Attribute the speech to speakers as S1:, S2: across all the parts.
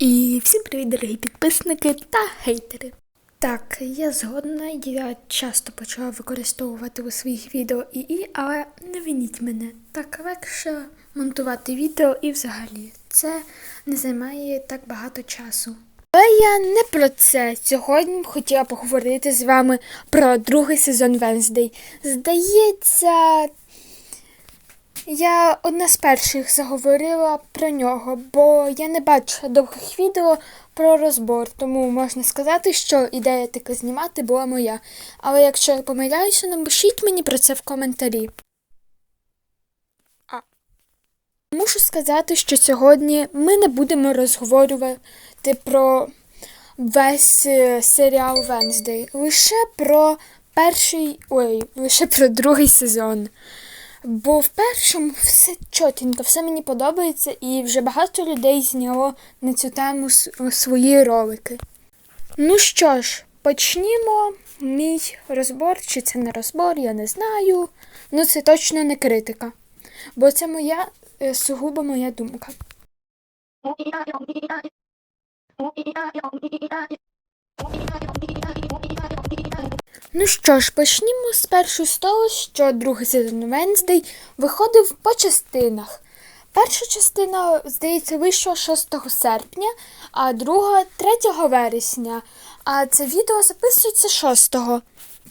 S1: І всім привіт, дорогі підписники та хейтери. Так, я згодна, я часто почала використовувати у своїх відео ІІ, але не виніть мене. Так легше монтувати відео і взагалі це не займає так багато часу. Але я не про це. Сьогодні хотіла поговорити з вами про другий сезон Венздей. Здається, я одна з перших заговорила про нього, бо я не бачила довгих відео про розбор, тому можна сказати, що ідея така знімати була моя. Але якщо я помиляюся, напишіть мені про це в коментарі. А. Мушу сказати, що сьогодні ми не будемо розговорювати про весь е, серіал Венздей, лише про перший, ой, лише про другий сезон. Бо в першому все чотенько, все мені подобається, і вже багато людей зняло на цю тему свої ролики. Ну що ж, почнімо мій розбор, чи це не розбор, я не знаю. Ну це точно не критика. Бо це моя е, сугубо моя думка. Ну що ж, почнімо спершу з того, що другий сезон Венздей виходив по частинах. Перша частина, здається, вийшла 6 серпня, а друга 3 вересня. А це відео записується 6.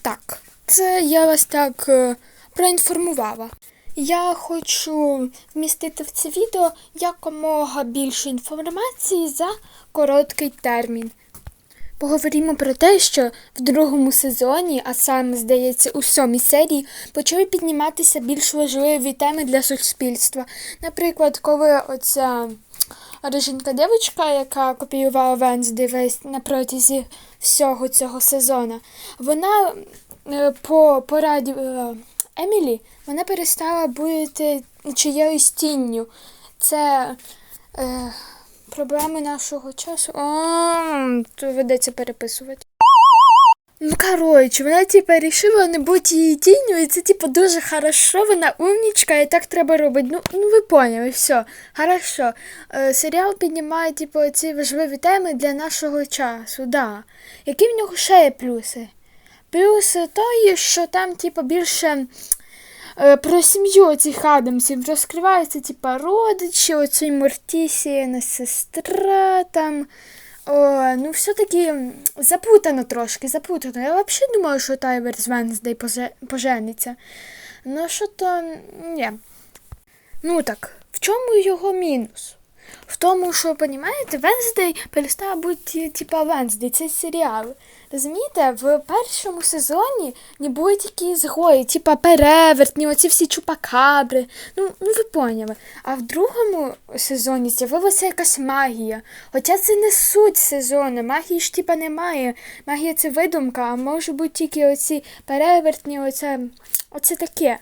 S1: Так, це я вас так е, проінформувала. Я хочу вмістити в це відео якомога більше інформації за короткий термін. Поговоримо про те, що в другому сезоні, а саме, здається, у сьомій серії, почали підніматися більш важливі теми для суспільства. Наприклад, коли оця риженька дівчинка, яка копіювала Венсді весь на протязі всього цього сезону, вона е, по пораді е, Емілі вона перестала бути чиєюсь тінню. Це е, проблеми нашого часу. О, то ведеться переписувати. Ну, коротше, вона типа рішила не бути її тінню, і це типа дуже хорошо, вона умнічка, і так треба робити. Ну, ну ви поняли, все, хорошо. Е, серіал піднімає, типу, ці важливі теми для нашого часу, да. Які в нього ще є плюси? Плюс той, що там, типу, більше про сім'ю цих Адамсів розкриваються, типа, родичі, оцей Мортісіна сестра там. О, ну, все-таки запутано трошки, запутано. Я взагалі думала, що Тайвер з Венсдей пожениться. Ну, що то ні. Ну так, в чому його мінус? В тому, що, розумієте, Венздей перестала бути, типа, Венздей, це серіал. Розумієте, в першому сезоні не були такі згої, типа перевертні, оці всі чупакабри. Ну, ну ви поняли. А в другому сезоні з'явилася якась магія. Хоча це не суть сезону, магії ж типа немає. Магія це видумка, а може бути тільки оці перевертні, оце, оце таке.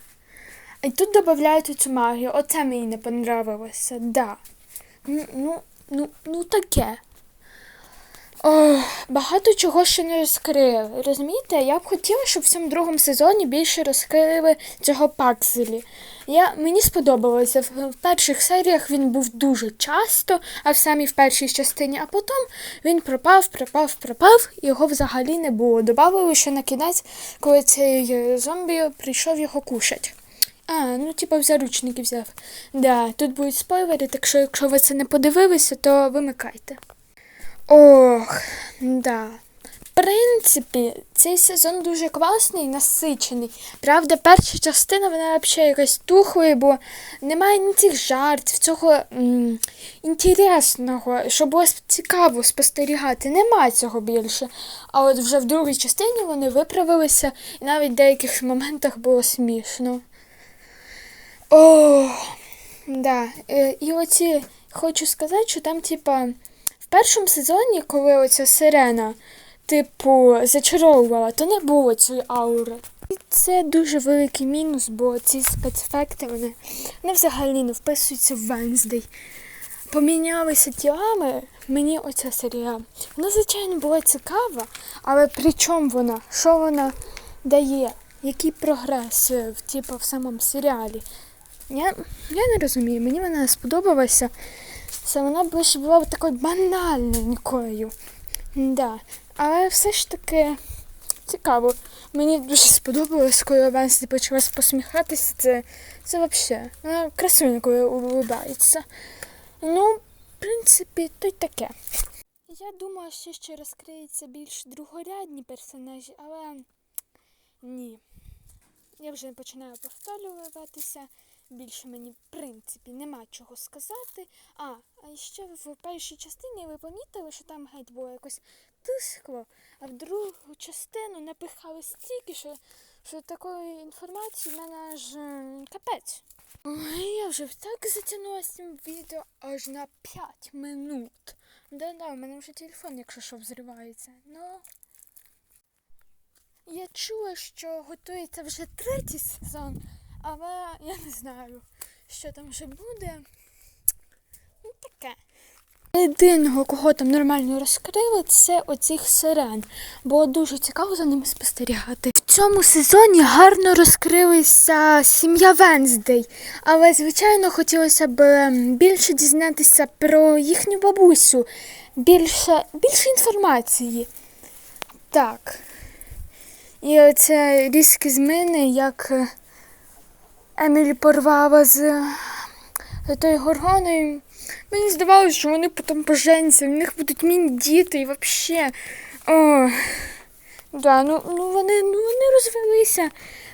S1: І тут додають цю магію. Оце мені не понравилося, да. Ну, ну, ну, таке. Ох, багато чого ще не розкрили. Розумієте, я б хотіла, щоб в цьому другому сезоні більше розкрили цього Пакселі. Я, мені сподобалося. В, в перших серіях він був дуже часто, а в самій в першій частині, а потім він пропав, пропав, пропав, його взагалі не було. Добавили ще на кінець, коли цей е, зомбі прийшов його кушать. А, ну типа в заручники взяв. Да, тут будуть спойлери, так що якщо ви це не подивилися, то вимикайте. Ох, да. В принципі, цей сезон дуже класний насичений. Правда, перша частина вона взагалі якась тухлою, бо немає ні цих жартів, цього м, інтересного, що було цікаво спостерігати. Нема цього більше. А от вже в другій частині вони виправилися, і навіть в деяких моментах було смішно. О, да. Е, І оці хочу сказати, що там, типа, в першому сезоні, коли оця сирена, типу, зачаровувала, то не було цієї аури. І це дуже великий мінус, бо ці спецефекти вони, вони взагалі не вписуються в Венздей. Помінялися тілами мені оця серія. Вона, звичайно, була цікава, але при чому вона? Що вона дає? Який прогрес е, типу, в самому серіалі? Я, я не розумію, мені вона сподобалася. Все, вона більше була такою банальненькою. Да. Але все ж таки цікаво. Мені дуже сподобалось, коли Венсі почалась посміхатися. Це, це взагалі. Вона красиво, коли улыбається. Ну, в принципі, то й таке. Я думала, що ще розкриються більш другорядні персонажі, але ні. Я вже починаю повторюватися. Більше мені, в принципі, нема чого сказати. А, а ще в першій частині ви помітили, що там геть було якось тискло, а в другу частину напихали стільки, що, що такої інформації в мене аж капець. Ой, я вже так затягнулася цим відео аж на 5 минут. Да-да, у мене вже телефон, якщо що, взривається. Ну. Я чула, що готується вже третій сезон, але я не знаю, що там вже буде. Ну, таке. Єдиного, кого там нормально розкрили, це оцих сирен. Було дуже цікаво за ними спостерігати. В цьому сезоні гарно розкрилися сім'я Венздей, але, звичайно, хотілося б ем, більше дізнатися про їхню бабусю, більше, більше інформації. Так. І оце різкі зміни, як е, Емілі порвала з е, тою горгоною. Мені здавалося, що вони потім поженяться, в них будуть міні діти і взагалі. Да, ну, ну, вони, ну вони розвелися.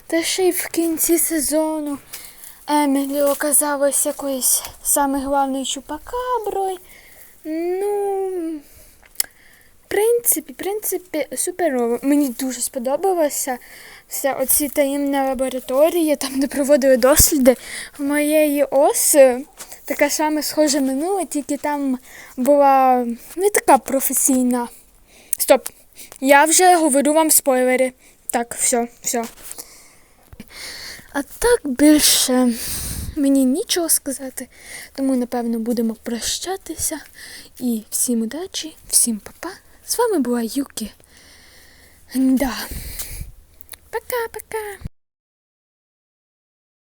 S1: Та ще й в кінці сезону Емілі оказалась якоюсь саме головною чупакаброю. Ну, принципі, в принципі, суперово. Мені дуже сподобалося все оці таємні лабораторії, там де проводили досліди. В моєї оси така саме схожа минула, тільки там була не така професійна. Стоп, я вже говорю вам спойлери. Так, все, все. А так більше мені нічого сказати, тому напевно будемо прощатися. І всім удачі, всім па-па. З вами була Юкі. Да. Пока-пока.